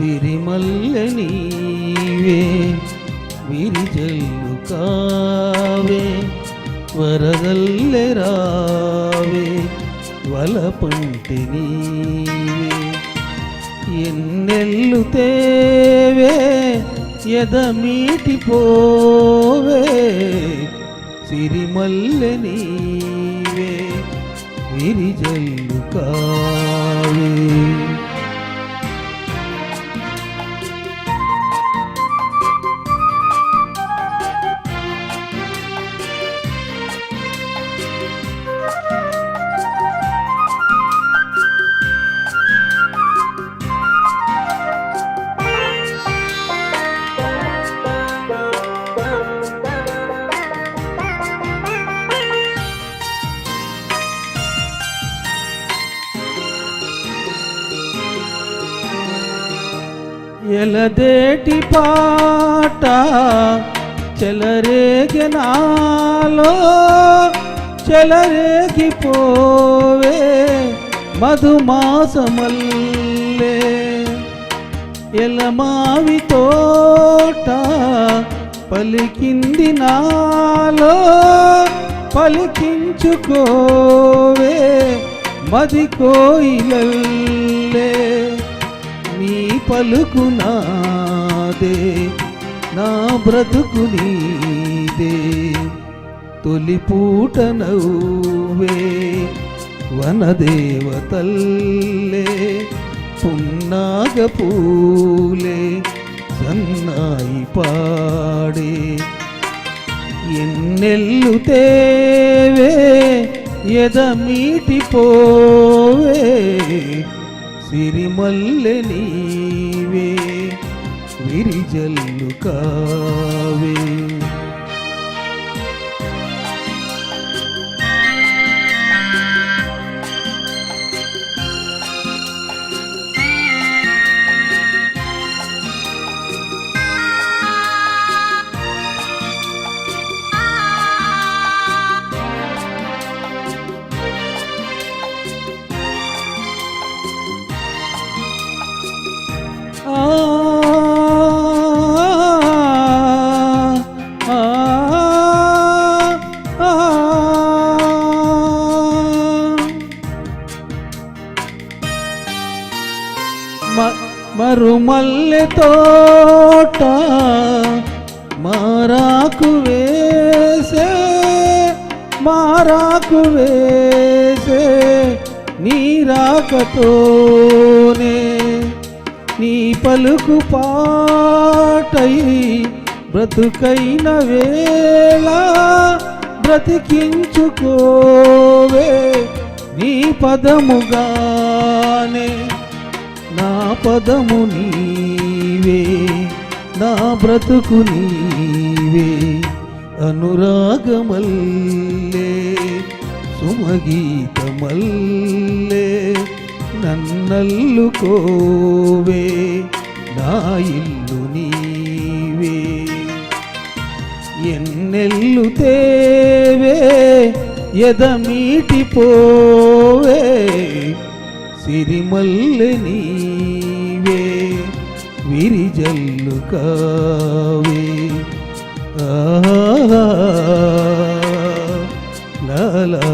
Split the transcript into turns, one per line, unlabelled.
సిరిమల్లె నీవే విరిజల్లు కావే వరదల్లె రావే వలపంటి నీవే. ఎన్నెల్లు తేవే ఎదమీటిపోవే సిరిమల్లె నీవే విరిజల్లు కావే. ఎలదేటి పాట చెలరేగి నాలో చెలరేగిపోవే మధుమాసమల్లే. ఎలమావి తోట పలికింది నాలో పలికించుకోవే మది కోయిలల్లే. పలుకునాదే నా బ్రతుకు నీదే. తొలి పూట నవ్వే వనదేవతల్లే పున్నాగ పూలే సన్నాయి పాడే. ఎన్నెల్లు తేవే ఎద మీటిపోవే సిరిమల్లె నీవే విరిజల్లు కావే. మరుమల్లె తోట మారాకు వేసే మారాకు వేసే నీరాకతోనే నీ పలుకు పాటై బ్రతుకైన వేళ బ్రతికించుకోవే నీ పదముగానే. నా పదము నీవే నా బ్రతుకు నీవే. అనురాగమల్లే సుమగీతమల్లే నన్నల్లుకోవే నా ఇల్లు నీవే. ఎన్నెల్లు తేవే ఎదమీటిపోవే సిరిమల్లె నీవే విరిజల్లు కావే. ఆహా లా.